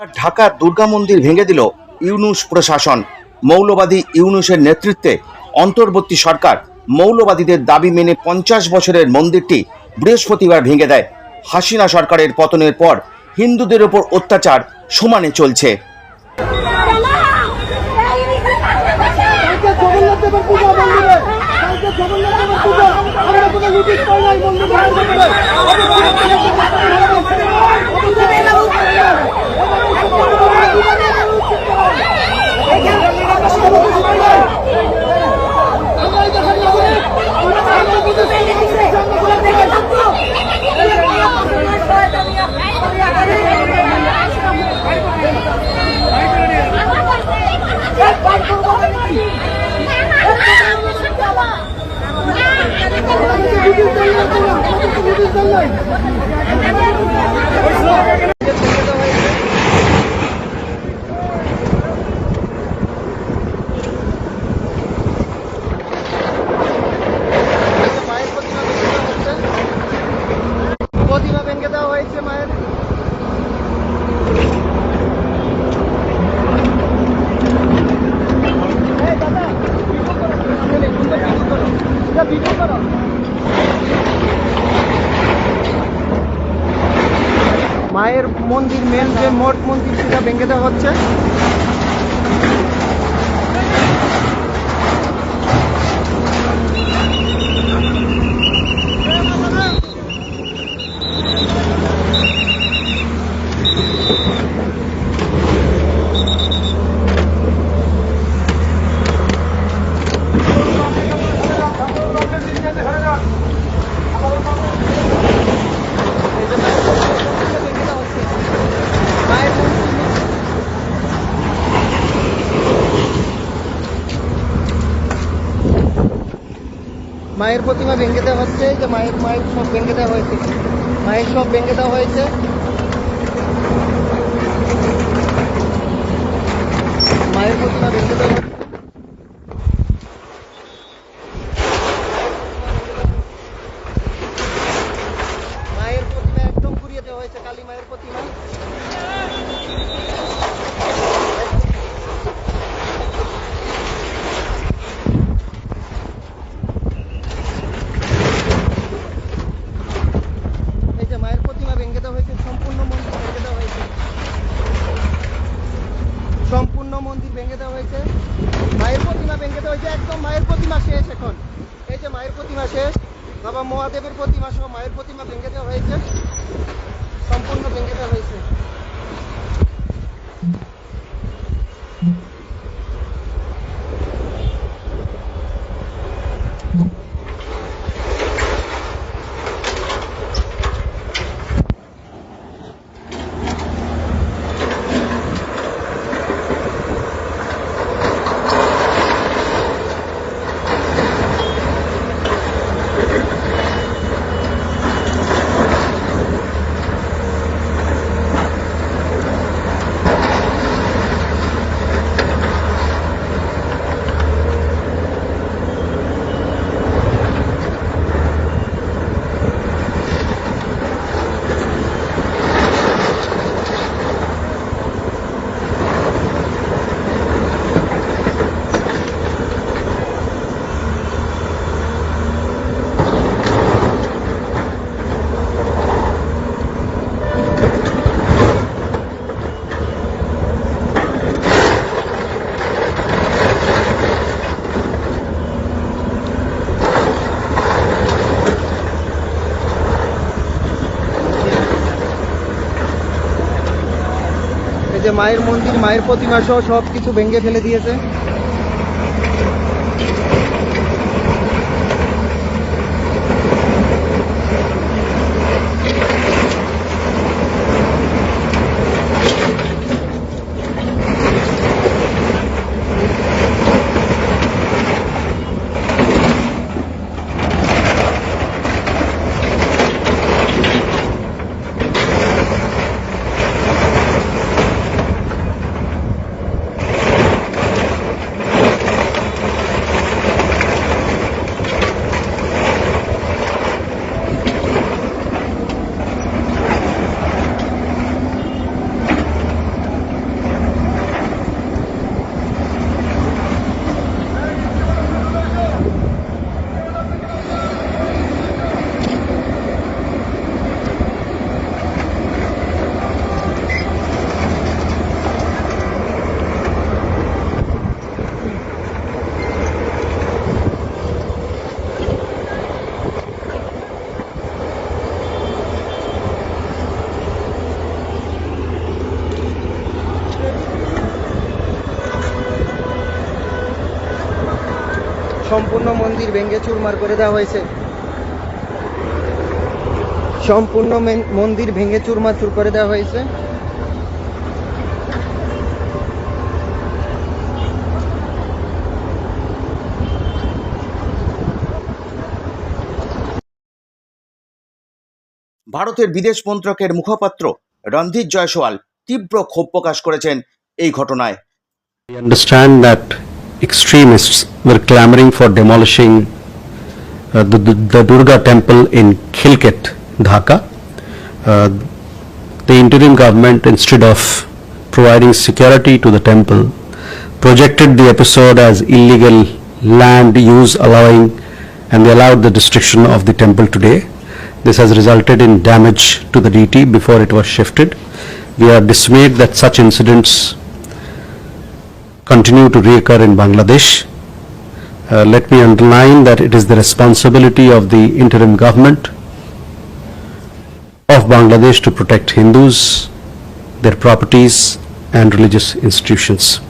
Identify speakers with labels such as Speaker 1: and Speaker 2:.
Speaker 1: ঢাকা দুর্গা মন্দির ভেঙে দিল ইউনুস প্রশাসন। মৌলবাদী ইউনুসের নেতৃত্বে অন্তর্বর্তী সরকার মৌলবাদীদের দাবি মেনে পঞ্চাশ বছরের মন্দিরটি বৃহস্পতিবার ভেঙে দেয়। হাসিনা সরকারের পতনের পর হিন্দুদের ওপর অত্যাচার সমানে চলছে।
Speaker 2: কালকে Ui. মন্দির
Speaker 3: মেন যে মঠ মন্দির সেটা ভেঙে দেওয়া হচ্ছে। মায়ের প্রতিমা ভেঙে দেওয়া হচ্ছে যে মায়ের মায়ের সব ভেঙে দেওয়া হয়েছে। মায়ের সব ভেঙে দেওয়া হয়েছে। মায়ের প্রতিমা ভেঙে দেওয়া হচ্ছে মায়ের প্রতিমা একদম পুড়িয়ে দেওয়া হয়েছে কালী মায়ের প্রতিমা এই যে মায়ের প্রতিমা ভেঙে দেওয়া হয়েছে সম্পূর্ণ মন্দির ভেঙে দেওয়া হয়েছে মন্দির ভেঙে দেওয়া হয়েছে। মায়ের প্রতিমা ভেঙে দেওয়া হয়েছে। একদম মায়ের প্রতিমা শেষ এখন। এই যে মায়ের প্রতিমা শেষ, বাবা মহাদেবের প্রতিমা সহ মায়ের প্রতিমা ভেঙে দেওয়া হয়েছে। সম্পূর্ণ ভেঙে দেওয়া হয়েছে। এই যে মায়ের মন্দির মায়ের প্রতিমা সহ সব কিছু ভেঙে ফেলে দিয়েছে। সম্পূর্ণ মন্দির ভেঙে চুরমার করে দেওয়া হয়েছে। সম্পূর্ণ মেন- মন্দির ভেঙে চুরমাচুর করে দেওয়া হয়েছে।
Speaker 1: ভারতের বিদেশ মন্ত্রকের মুখপাত্র রণধীর জয়সওয়াল তীব্র ক্ষোভ প্রকাশ করেছেন এই ঘটনায়।
Speaker 4: Understand that extremists were clamoring for demolishing uh, the, the, the Durga temple in Khilket, Dhaka. Uh, the interim government, instead of providing security to the temple, projected the episode as illegal land use allowing, and they allowed the destruction of the temple today. This has resulted in damage to the deity before it was shifted. We are dismayed that such incidents continue to reoccur in Bangladesh. Uh, Let me underline that it is the responsibility of the interim government of Bangladesh to protect Hindus, their properties and religious institutions.